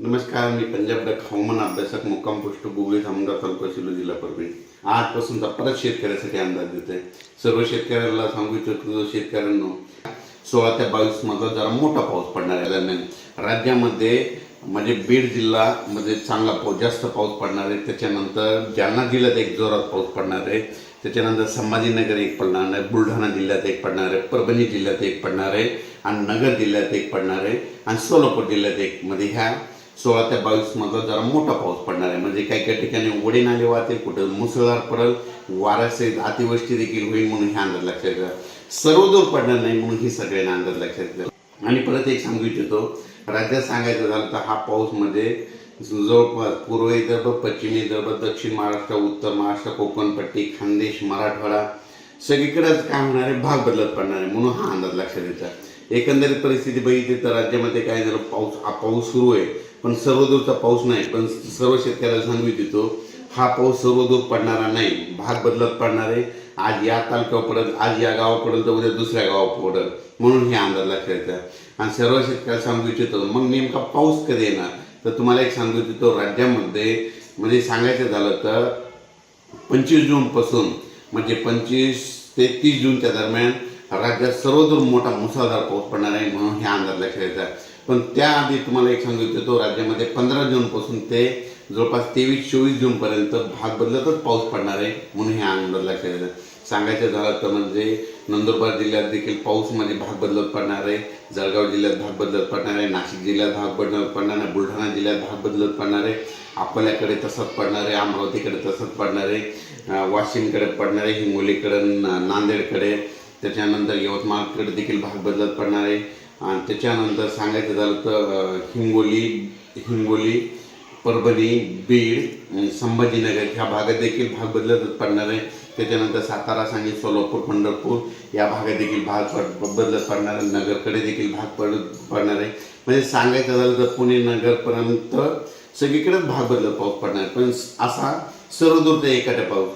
नमस्कार मी पंजाब हवामान अभ्यासक मुक्काम पोस्ट गुगळी धामणगाव तालुका सिलो जिल्हा परभणी. आजपासूनचा परत शेतकऱ्यासाठी अंदाज देतोय. सर्व शेतकऱ्याला सांगू इच्छितो शेतकऱ्यांनो सोळा ते बावीस मधला जरा मोठा पाऊस पडणार आहे. दरम्यान राज्यामध्ये म्हणजे बीड जिल्हा मध्ये चांगला पाऊस जास्त पाऊस पडणार आहे. त्याच्यानंतर जालना जिल्ह्यात एक जोरात पाऊस पडणार आहे. त्याच्यानंतर संभाजीनगर एक पडणार आहे. बुलढाणा जिल्ह्यात एक पडणार आहे. परभणी जिल्ह्यात एक पडणार आहे. आणि नगर जिल्ह्यात एक पडणार आहे. आणि सोलापूर जिल्ह्यात एक मध्ये ह्या सोळा ते बावीस मधला जरा मोठा पाऊस पडणार आहे. म्हणजे काही काही ठिकाणी ओढे नाले वाहतील कुठं मुसळधार पडेल वाऱ्यासहित अतिवृष्टी देखील होईल म्हणून हे अंदाज लक्षात घ्या सर्वदूर पडणार नाही म्हणून ही सगळ्यांना अंदाज लक्षात घ्या आणि परत एक सांगू इच्छितो राज्यात सांगायचं झालं तर हा पाऊस म्हणजे जवळपास पूर्व विदर्भ पश्चिम विदर्भ दक्षिण महाराष्ट्र उत्तर महाराष्ट्र कोकणपट्टी खानदेश मराठवाडा सगळीकडेच काय होणार आहे? भाग बदलत पडणार आहे म्हणून हा अंदाज लक्षात येतात एकंदरीत परिस्थिती बघितली तर राज्यामध्ये काय झालं पाऊस हा पाऊस सुरू आहे. पण सर्वदूरचा पाऊस नाही पण सर्व शेतकऱ्याला सांगू इच्छितो हा पाऊस सर्वदूर पडणारा नाही. भाग बदलत पडणार आहे. आज या तालुक्यावर पडत आज या गावावर पडेल तर उद्या दुसऱ्या गावावर पडत. म्हणून हे अंदाज लक्षात आणि सर्व शेतकऱ्याला सांगू इच्छितो मग नेमका पाऊस कधी येणार? तर तुम्हाला एक सांगू इच्छितो राज्यामध्ये म्हणजे सांगायचं झालं तर पंचवीस जूनपासून म्हणजे पंचवीस ते तीस जूनच्या दरम्यान राज्यात सर्वदूर मोठा मुसळधार पाऊस पडणार आहे म्हणून हे अंदाज लक्षात पण त्याआधी तुम्हाला एक सांगू इच्छितो राज्यामध्ये पंधरा जूनपासून ते जवळपास तेवीस चोवीस जूनपर्यंत भाग बदलतच पाऊस पडणार आहे म्हणून ह्या अंदाज लक्षात सांगायचं झालं तर म्हणजे नंदुरबार जिल्ह्यात देखील पाऊसमध्ये म्हणजे भाग बदलत पडणार आहे जळगाव जिल्ह्यात भाग बदलत पडणार आहे नाशिक जिल्ह्यात भाग बदलत पडणार आहे बुलढाणा जिल्ह्यात भाग बदलत पडणार आहे अकोल्याकडे तसंच पडणार आहे अमरावतीकडे तसंच पडणार आहे वाशिमकडे पडणार आहे हिंगोलीकडे ना- नांदेडकडे त्याच्यानंतर यवतमाळकडे देखील भाग बदलत पडणार आहे. आणि त्याच्यानंतर सांगायचं झालं तर हिंगोली हिंगोली परभणी बीड संभाजीनगर ह्या भागात देखील भाग बदलत पडणार आहे. त्याच्यानंतर सातारा सांगली सोलापूर पंढरपूर या भागात देखील भाग पड बदलत पडणार आहे. नगरकडे देखील भाग पड पडणार आहे. म्हणजे सांगायचं झालं तर पुणे नगरपर्यंत सगळीकडेच भाग बदलत पाऊस पडणार आहे. पण असा सर्वदूरचा एका टप्पावर